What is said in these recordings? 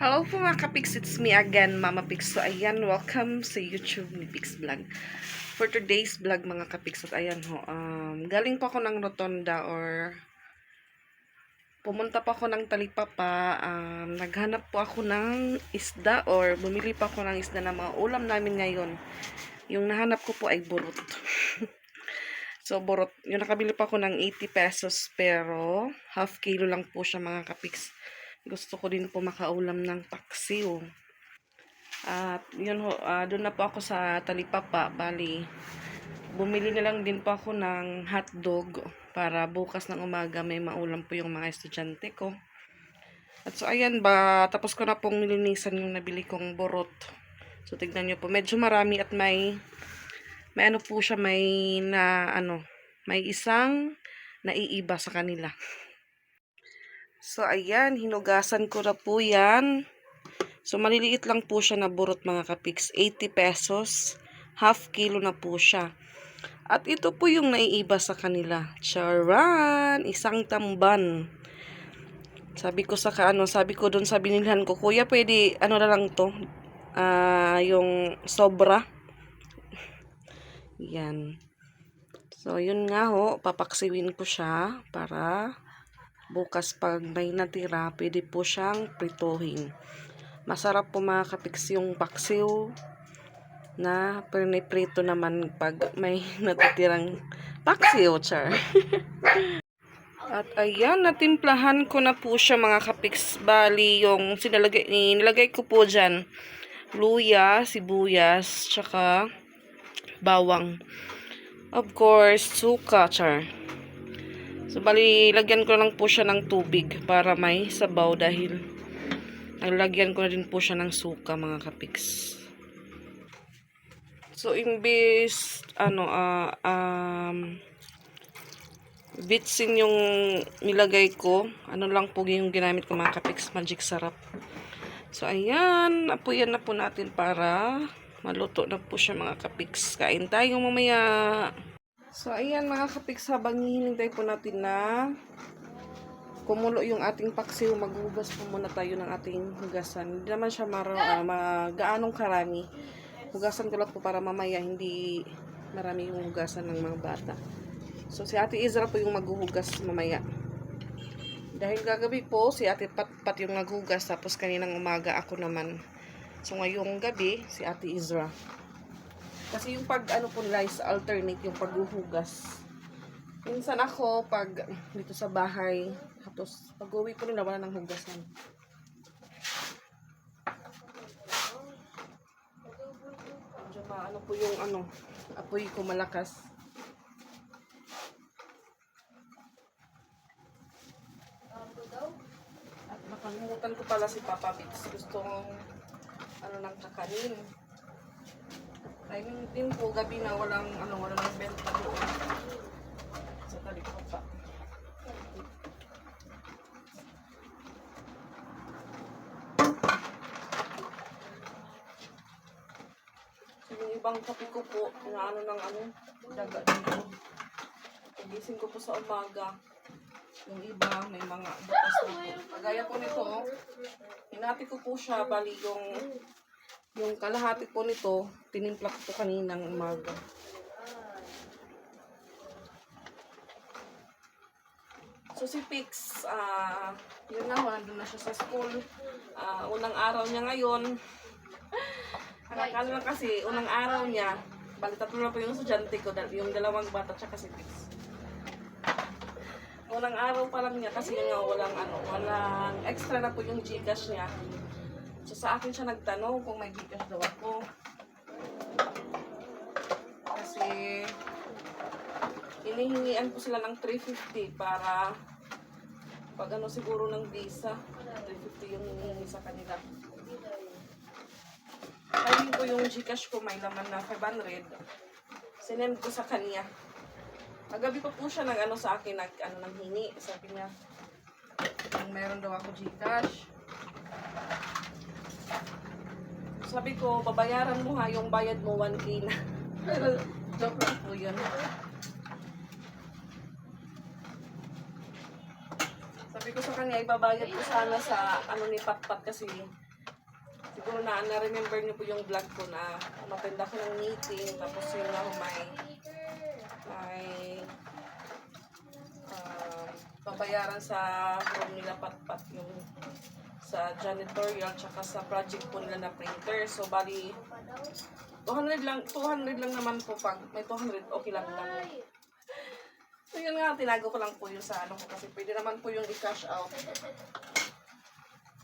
Hello po mga kapiks, it's me again, Mama Pix. So ayan, welcome sa YouTube ni Pix Vlog. For today's vlog mga kapiks, at ayan ho, um, galing pa ako ng Rotonda or pumunta pa ako ng Talipapa, um, naghanap po ako ng isda or bumili pa ako ng isda na mga ulam namin ngayon. Yung nahanap ko po ay burot. so burot, yung nakabili pa ako ng 80 pesos pero half kilo lang po siya mga kapiks gusto ko din po makaulam ng paksiw. At yun ho, ah, doon na po ako sa Talipapa, bali. Bumili na lang din po ako ng hotdog para bukas ng umaga may maulam po yung mga estudyante ko. At so ayan ba, tapos ko na pong nilinisan yung nabili kong borot. So tignan nyo po, medyo marami at may may ano po siya, may na ano, may isang naiiba sa kanila. So, ayan, hinugasan ko na po yan. So, maliliit lang po siya na burot mga kapiks. 80 pesos. Half kilo na po siya. At ito po yung naiiba sa kanila. Charan! Isang tamban. Sabi ko sa ano, sabi ko doon sa binilhan ko, Kuya, pwede, ano na lang to? Ah, yung sobra. Yan. So, yun nga ho, papaksiwin ko siya para bukas pag may natira, pwede po siyang prituhin. Masarap po mga kapiks yung paksiw na prito naman pag may natitirang paksiw, char. At ayan, natimplahan ko na po siya mga kapiks. Bali, yung sinalagay, nilagay ko po dyan, luya, sibuyas, tsaka bawang. Of course, suka, char. So, bali, lagyan ko lang po siya ng tubig para may sabaw dahil naglagyan ko na din po siya ng suka, mga kapiks. So, imbis, ano, ah, um, bitsin yung nilagay ko, ano lang po yung ginamit ko, mga kapiks, magic sarap. So, ayan, apuyan na po natin para maluto na po siya, mga kapiks. Kain tayo mamaya. So, ayan mga kapiks, habang hinihintay po natin na kumulo yung ating paksiw, maghugas po muna tayo ng ating hugasan. Hindi naman siya maro, uh, magaanong karami. Hugasan ko lang po para mamaya hindi marami yung hugasan ng mga bata. So, si Ate Izra po yung maghuhugas mamaya. Dahil gagabi po, si Ate Pat, Pat yung naghugas, tapos kaninang umaga ako naman. So, ngayong gabi, si Ate Izra. Kasi yung pag ano po nila is alternate yung paghuhugas. Minsan ako pag dito sa bahay, tapos pag uwi po nila wala nang hugasan. Medyo ano po yung ano, apoy ko malakas. At nakalimutan ko pala si Papa Bix. Gusto kong ano ng kakanin. Timing din po, gabi na walang, ano, walang benta doon. Sa talikod pa. So, yung ibang kape ko po, na ano ng ano, daga dito. Pagising ko po sa umaga. Yung iba, may mga butas na po. Kagaya po nito, hinati ko po siya, bali yung yung kalahati po nito, tinimpla ko po kaninang umaga. So si Pix, ah, yun nga, nandun na siya sa school. Ah, unang araw niya ngayon. Lang kasi, unang araw niya, bali tatlo na po yung estudyante ko, yung dalawang bata tsaka si Pix. Unang araw pa lang niya kasi yun nga, walang ano, walang extra na po yung Gcash niya. So sa akin siya nagtanong kung may Gcash daw ako. Kasi hinihingian ko sila ng 350 para pag ano siguro ng visa, 350 yung hinihingi sa kanila. Kaya ko yung Gcash ko may laman na 500. Sinend ko sa kanya. Kagabi pa po siya nag ano sa akin, nag ano nang hingi. Sabi niya, meron daw ako Gcash. Sabi ko, babayaran mo ha, yung bayad mo 1K na. Joke lang po yun. Sabi ko sa kanya, ibabayad ko sana sa ano ni Patpat kasi siguro na na-remember niyo po yung vlog ko na matenda ko ng meeting tapos yun nga may may um, babayaran sa room nila Patpat yung sa janitorial tsaka sa project po nila na printer. So, bali, 200 lang, 200 lang naman po pag may 200, okay lang lang. So, yun nga, tinago ko lang po yun sa ano ko kasi pwede naman po yung i-cash out.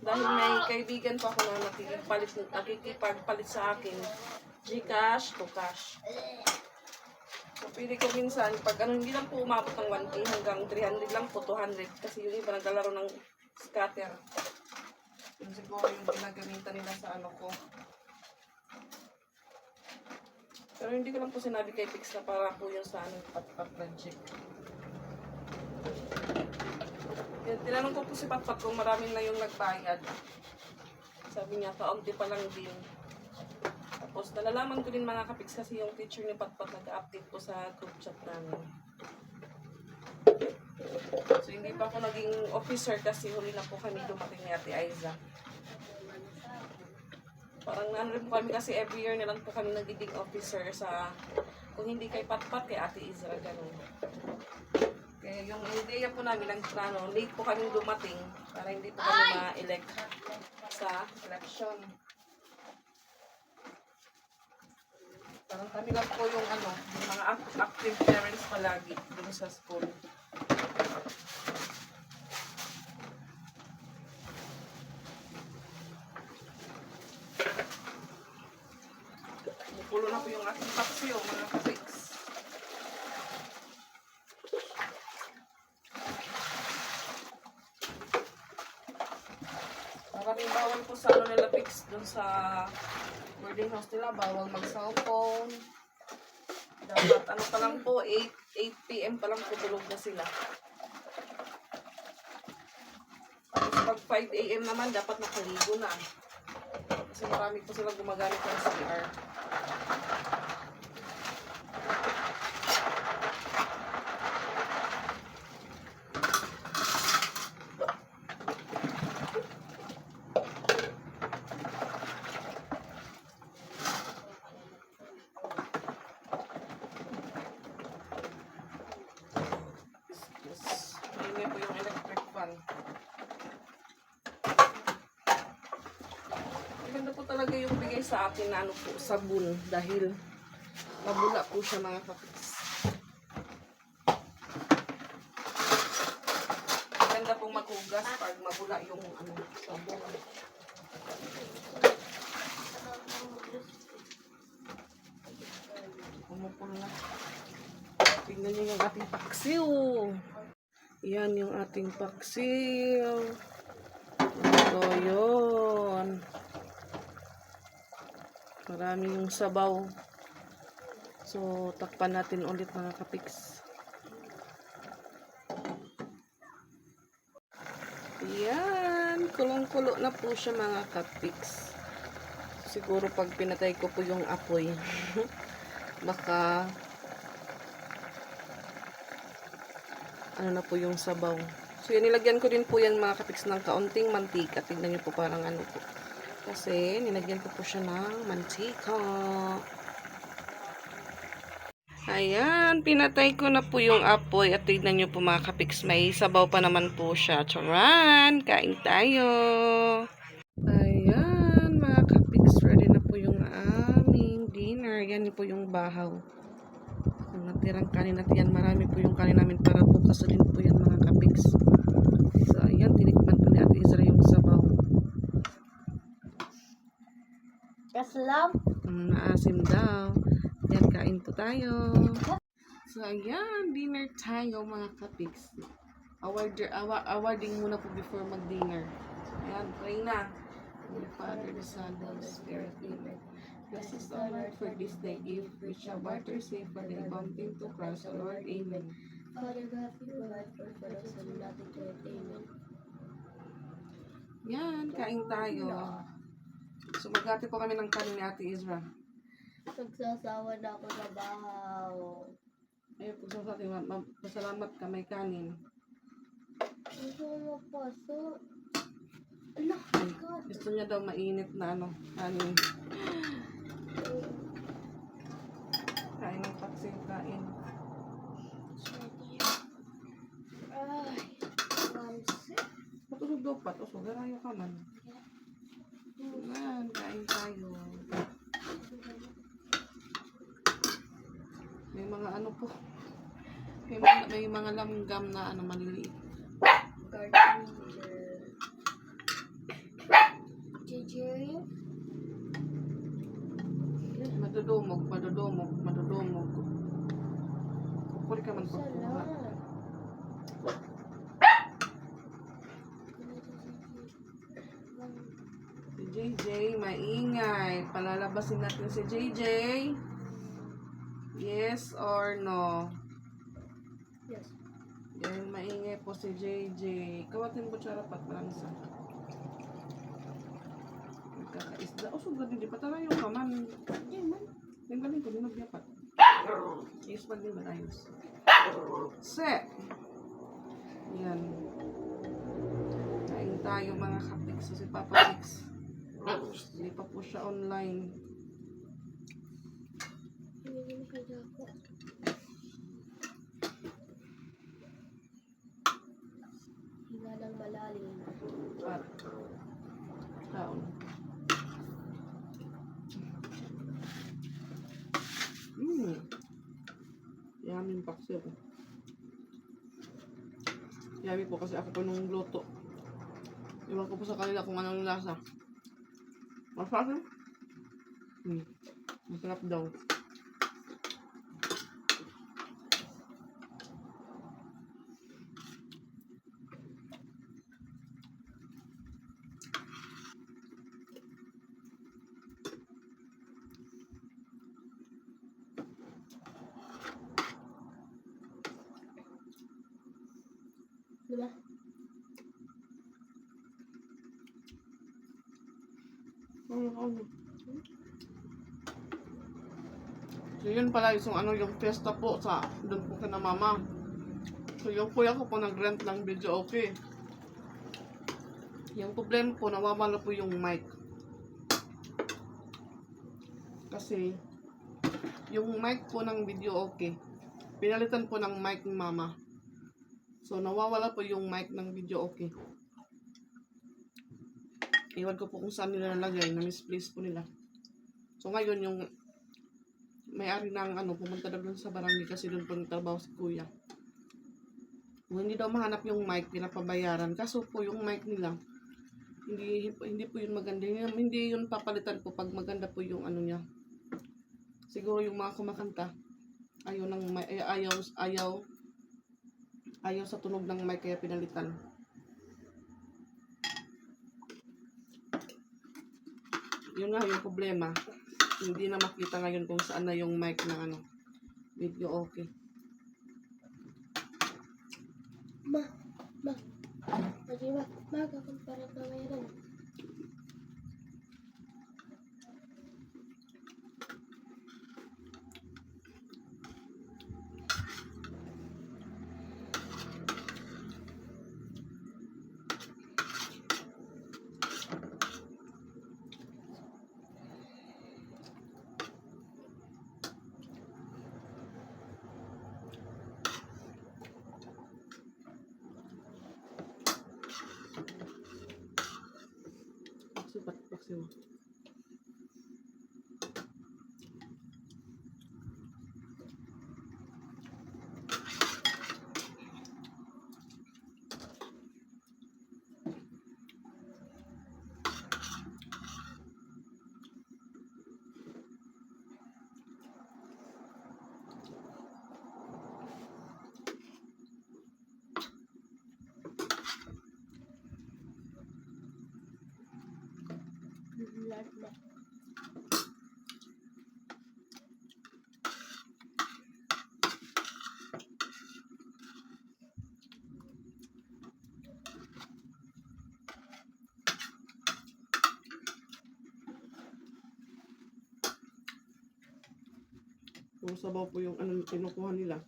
Dahil may kaibigan po ako na nakikipagpalit, nakikipagpalit sa akin, Gcash to cash. So, pwede ko minsan, pag ano, hindi lang po umabot ng 1K hanggang 300 lang po, 200. Kasi yung iba naglalaro ng scatter. Yun siguro yung ginagamitan nila sa ano ko. Pero hindi ko lang po sinabi kay Pix na para po yun sa ano, pat-pat project. Yan, tinanong ko po si Patpat kung marami na yung nagbayad. Sabi niya, kaunti pa lang din. Tapos nalalaman ko din mga kapiks kasi yung teacher ni Patpat nag-update po sa group chat namin. So hindi pa ako naging officer kasi huli na po kami dumating ni Ate Aiza. Parang nanon po kami kasi every year na lang po kami nagiging officer sa kung hindi kay Patpat kay Ate Izra ganun. Kaya yung idea po namin ng plano, late po kami dumating para hindi po kami ma-elect sa election. Parang kami lang po yung ano, yung mga act- active parents palagi dun sa school. Pulo na po yung ating paksiyo, mga kapiks. Maraming bawal po sa ano nila fix dun sa boarding house nila. Bawal mag-cellphone. Dapat ano pa lang po, 8, 8 p.m. pa lang po tulog na sila. Tapos pag 5 a.m. naman, dapat nakaligo na. Kasi marami po sila gumagamit ng CR. Ayun po yung electric fan. Maganda po talaga yung bigay sa akin na ano po, sabon. Dahil mabula po siya mga kapits. Maganda pong maghugas pag mabula yung ano, sabon. Umupol na. Tingnan niyo yung ating paksiw. Yan yung ating paksiw. So, yun. Marami yung sabaw. So, takpan natin ulit mga kapiks. Yan. Kulong-kulo na po siya mga kapiks. Siguro pag pinatay ko po yung apoy, baka ano na po yung sabaw. So, yan, nilagyan ko din po yan mga kapiks ng kaunting mantika. Tignan niyo po parang ano po. Kasi, nilagyan ko po siya ng mantika. Ayan, pinatay ko na po yung apoy. At tignan niyo po mga kapiks, may sabaw pa naman po siya. Charan! Kain tayo! Ayan, mga kapiks, ready na po yung aming dinner. Yan po yung bahaw. Ang natirang kanin at yan, marami po yung kanin namin para bukas din po yan mga kapiks. So, ayan, tinikman po ni Ate Isra yung sabaw. Kaslam. Mm, naasim daw. Yan, kain po tayo. So, ayan, dinner tayo mga kapiks. Award, awa, awarding muna po before mag-dinner. Ayan, pray na. Holy Father, the Son, the Spirit, Amen. Bless us, O Lord, for this day gift, which shall barter safe for the bumping to Christ, O Lord. Amen. Father God, we provide for us and nothing to it. Amen. Yan, kain tayo. So, magati po kami ng kanin ni Ate Isra. Nagsasawa na ako sa bahaw. Ayun ma- pasalamat ka may kanin. Gusto ko mapaso. Anak, God. Gusto niya daw mainit na ano, kanin. Kain ng paksiw, kain. Ay, pansit. Matulog daw pa, to, garayo ka man. Yan, kain tayo. May mga ano po. May mga, may mga langgam na ano, maliliit. Garden Ginger. Madudumog, madudumog, madudumog. Kupuri ka man pagkuha. Si JJ, maingay. Palalabasin natin si JJ. Yes or no? Yes. Yan, maingay po si JJ. Kawatin mo tsara pat langsa. Nagkakaisda. O, sugad hindi pa talayo ka man. Hindi man. Yung galing ko, dinagyapat. Yes, pag din ayos. Set. Yan. Kain tayo mga kapik. So, si Papa Six. Hindi pa po siya online. Hindi na kaya ako. Hinga ng malalim. At taon. Paksiw. Yummy po kasi ako po nung luto. Iwan ko po sa kanila kung anong lasa. Masarap. Hmm. Masarap daw. Diba? Ano, ano? So yun pala yung ano yung fiesta po sa doon po kina mama. So yung kuya ko po nag-rent ng video okay. Yung problema po nawawala po yung mic. Kasi yung mic po ng video okay. Pinalitan po ng mic ni mama. So nawawala po yung mic ng video okay. Iwan ko po kung saan nila nalagay, na misplace po nila. So ngayon yung may-ari ng ano, pumunta doon sa barangay kasi doon po nagtrabaho si kuya. Kung hindi daw mahanap yung mic, pinapabayaran. Kaso po yung mic nila, hindi hindi po yun maganda. Hindi, hindi yun papalitan po pag maganda po yung ano niya. Siguro yung mga kumakanta, ayaw ng ay- ayaw, ayaw, ayaw sa tunog ng mic kaya pinalitan. yun nga yung problema. Hindi na makita ngayon kung saan na yung mic ng ano. Video okay. Ma, ma. Lagi ba? Ma, kakang parang babayaran. Na. Kung sabaw po yung ano kinukuha nila.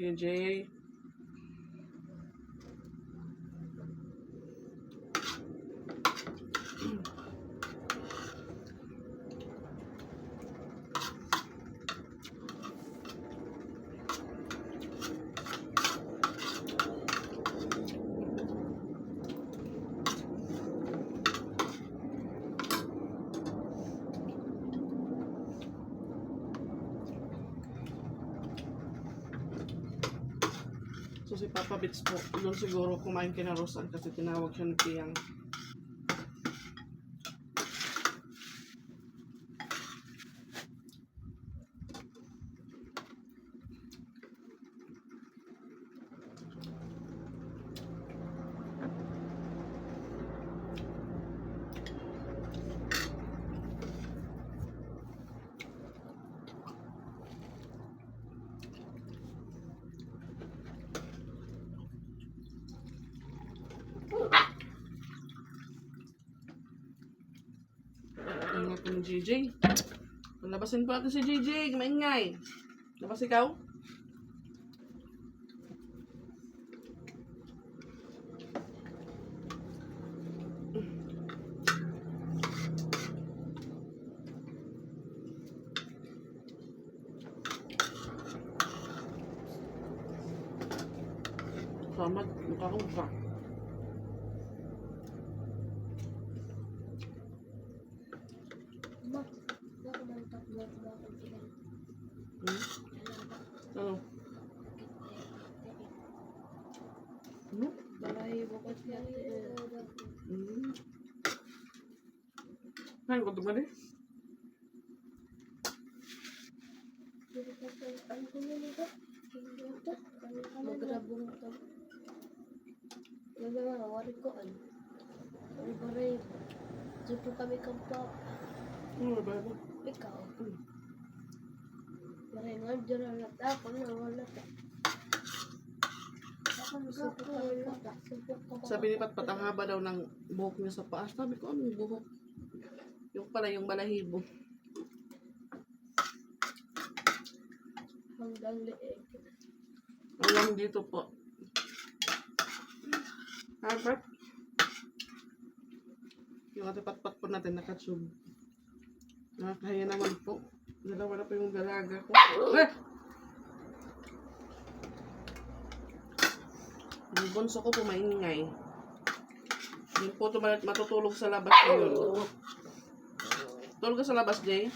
JJ. So Bits po, doon siguro kumain kina Rosan kasi tinawag siya ni Tiyang. Ingat ni JJ. Labasin pa natin si JJ, maingay. Labas ikaw? Samad, mukha ko mukha. Ma, baka man tatlo ba ako ilan? Hmm? Dalawa. Ano? Ano? Baray, bukas niya. Hmm. Ano ko tumali? Ano ko yun ito? Magrabong ito. Wari ko ano. Ang baray. Dito kami kampa. Ano ba ito? Ikaw. Hmm. Baray nga, dyan ang lata. Ako na, wala ta. Ako nasupok kami kampa. Supok ko Sabi ni Pat, ang haba daw ng buhok niya sa paa. Sabi ko, anong buhok? Yung pala, yung balahibo. hanggang leeg. Hanggang dito po. Pat? Yung ate patpat po natin nakatube. Nakakaya naman po. Dalawa na po yung dalaga ko. Eh! Yung bunso ko po maingay. Yung po tumalat matutulog sa labas ngayon. Tulog sa labas, Jay?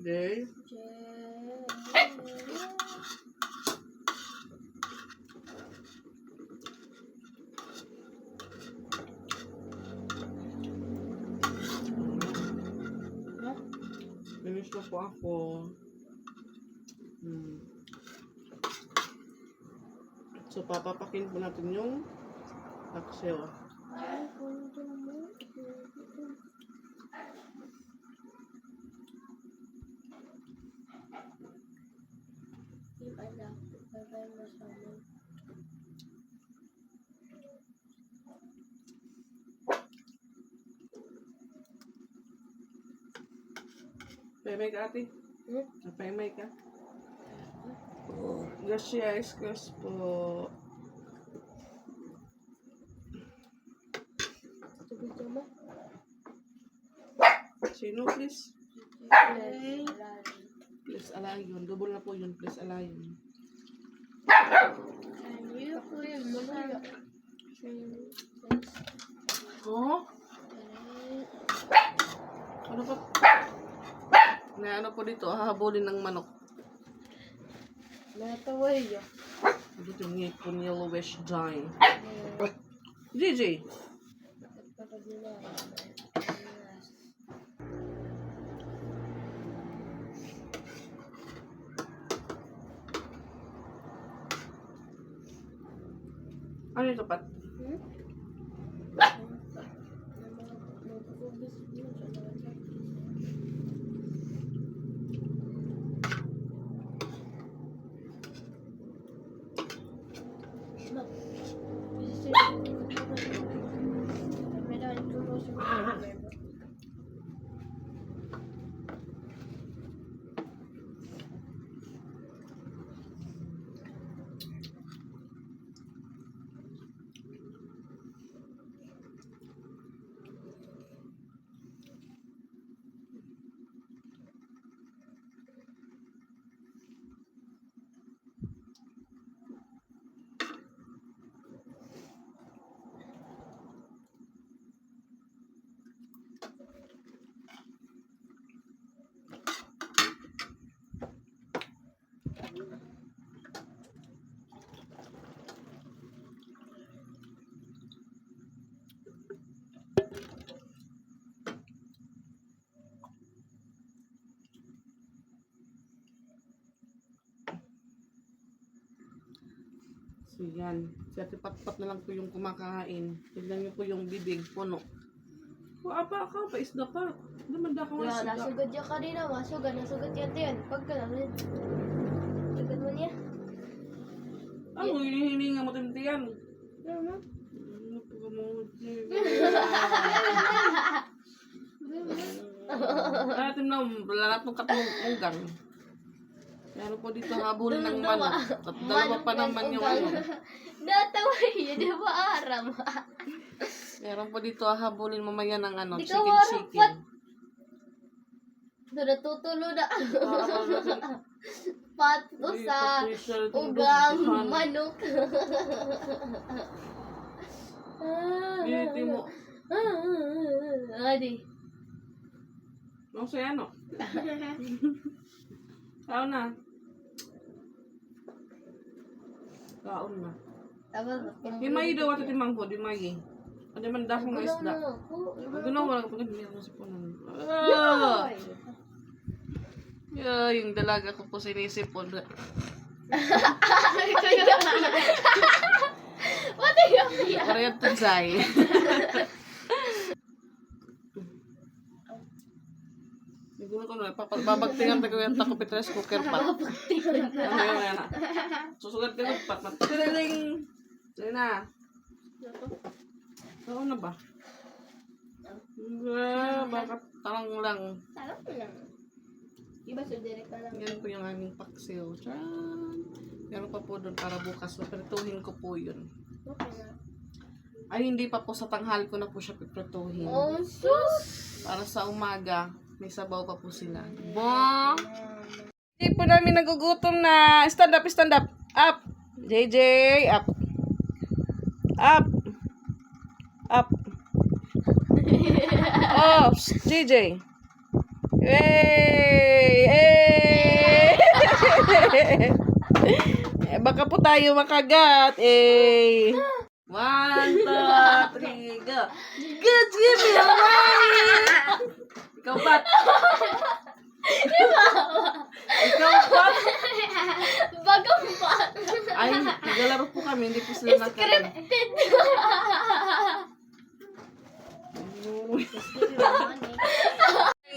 Jay? Ha? Finish na po ako. Hmm. So, papapakin po natin yung mo. Yung anak, babay mo sa amin. Pemay ka, ate. Hmm? Pemay ka. Gracias, Chris po. Tubig ka mo? Sino, please? Yes. Please, alayon. Double na po yun. Please, po yun? Oh? Ano pa? Na ano po dito, hahabulin ng manok. Nataway ya. Dito yung ngipon yellowish Kapag nila. ano ito, Pat? So yan. Si Ate Patpat na lang po yung kumakain. Tignan niyo po yung bibig, puno. Wa pa ka, paisda pa. Naman da ka Wala, isda. nasugod niya kanina. Masugod, nasugod yan yan. Pagka namin. Ano, hinihingi mo tintiyan. Ano? Ano po ka mo? Natin na, na itong katulong Meron po dito habulin ng manok. At dalawa pa naman yung ano. Natawa yun, di ba aram? Meron po dito habulin mamaya ng ano, Di Doon natutulo na. Pato sa ugang manok. Biniti mo. Adi. Nung sa ano? Kaon na. Kaon na. Tapos, Di may daw at timang ko, di may. Ano man dahong nga isda. ako. Ang ganaw, wala ka pagod. Hindi ako sa punan. Ah! Yeah, yung dalaga ko po sinisipon. What are you doing? Parehas tunsay. Siguro ko na, babagtingan tayo yung taco pitres cooker pa. Ano yun, yan. Susugat ka ng pat. Matiriling! Sige na. Oo na ba? Ah, bakit tarang lang. Sarap lang. Iba so direct na lang. Yan po yung aming paksiw. Tran! Meron pa po doon para bukas. Piprituhin ko po yun. Okay na. Ay, hindi pa po sa tanghal ko na po siya piprituhin. Oh, sus! Para sa umaga, may sabaw pa po sila. Bong! Hindi po namin nagugutom na. Stand up, stand up. Up! JJ, up. Up. Up. Oh, JJ. Hey! Hey! baka po tayo makagat. Eh. One, two, three, go. Good, give me a money! Ikaw ba? Ikaw ba? Bagong pa. Ay, naglalaro po kami, hindi po sila nakalag. Scripted.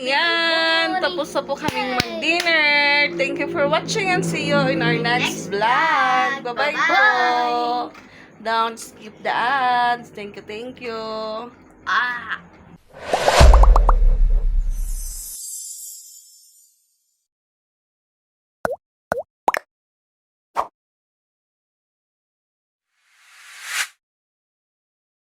Yan, tapos na po kaming mag-dinner. Thank you for watching and see you in our next vlog. Bye-bye po. Don't skip the ads. Thank you, thank you. Ah.